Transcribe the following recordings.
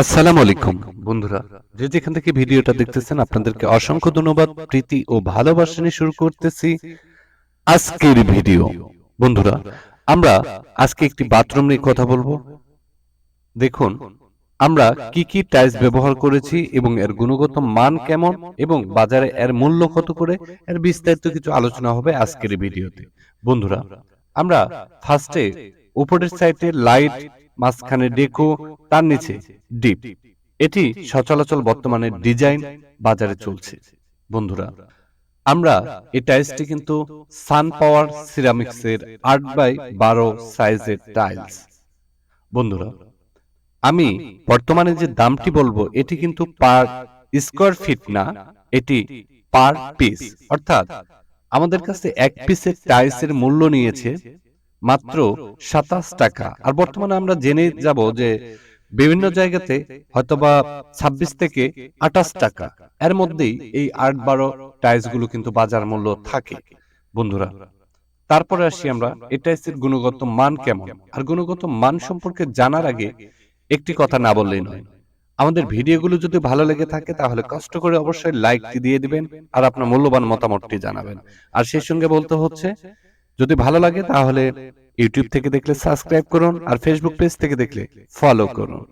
আসসালামু আলাইকুম। বন্ধুরা, যে যেখান থেকে ভিডিওটা দেখতেছেন, আপনাদেরকে অসংখ্য ধন্যবাদ, প্রীতি ও ভালোবাসা নিয়ে শুরু করতেছি আজকের ভিডিও। বন্ধুরা, আমরা আজকে একটি বাথরুম নিয়ে কথা বলব। দেখুন, আমরা কি কি টাইলস ব্যবহার করেছি এবং এর গুণগত মান কেমন এবং বাজারে এর মূল্য কত করে, এর বিস্তারিত কিছু আলোচনা হবে আজকের ভিডিওতে। বন্ধুরা, আমরা ফার্স্টে উপরের সাইডে লাইট মাঝখানে ডেকো তার নিচে ডিপ। এটি সচলাচল বর্তমানে ডিজাইন বাজারে চলছে। বন্ধুরা আমরা এই টাইলসটি কিন্তু সান পাওয়ার সিরামিক্সের আট বাই বারো সাইজের টাইলস বন্ধুরা আমি বর্তমানে যে দামটি বলব এটি কিন্তু পার স্কোয়ার ফিট না এটি পার পিস অর্থাৎ আমাদের কাছে এক পিসের টাইলসের মূল্য নিয়েছে মাত্র সাতাশ টাকা। আর বর্তমানে আমরা জেনে যাব যে বিভিন্ন জায়গাতে হয়তোবা ছাব্বিশ থেকে আঠাশ টাকা। এর মধ্যেই এই আট বারো টাইলসগুলো কিন্তু বাজার মূল্য থাকে। বন্ধুরা তারপরে আসি আমরা এই টাইলসের গুণগত মান কেমন? আর গুণগত মান সম্পর্কে জানার আগে একটি কথা না বললেই নয়। আমাদের ভিডিওগুলো যদি ভালো লেগে থাকে তাহলে কষ্ট করে অবশ্যই লাইকটি দিয়ে দিবেন আর আপনার মূল্যবান মতামতটি জানাবেন। আর সেই সঙ্গে বলতে হচ্ছে যদি ভালো লাগে, তাহলে ইউটিউব থেকে দেখলে সাবস্ক্রাইব করুন আর ফেসবুক পেজ থেকে দেখলে ফলো করুন।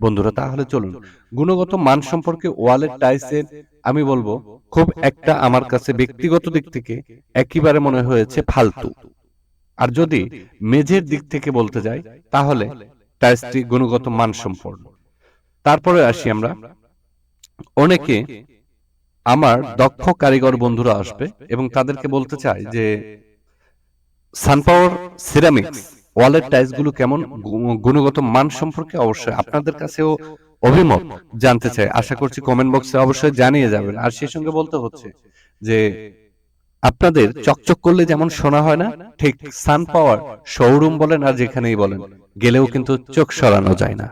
বন্ধুরা, তাহলে চলুন। গুণগত মান সম্পর্কে ওয়ালের টাইসের আমি বলব, খুব একটা আমার কাছে ব্যক্তিগত দিক থেকে একেবারে মনে হয়েছে ফালতু। আর যদি মেঝের দিক থেকে বলতে যাই, তাহলে টাইসটি গুণগত মান সম্পন্ন। তারপরে আসি আমরা। অনেকে আমার দক্ষ কারিগর বন্ধুরা আসবে এবং তাদেরকে বলতে চাই যে সানপাওয়ার সিরামিক্স ওয়ালের টাইলসগুলো কেমন গুণগত মান সম্পর্কে অবশ্যই আপনাদের কাছেও অভিমত জানতে চাই। আশা করছি কমেন্ট বক্সে অবশ্যই জানিয়ে যাবেন। আর সেই সঙ্গে বলতে হচ্ছে যে আপনাদের চকচক করলে যেমন শোনা হয় না ঠিক সান পাওয়ার শোরুম বলেন আর যেখানেই বলেন। গেলেও কিন্তু চোখ সরানো যায় না।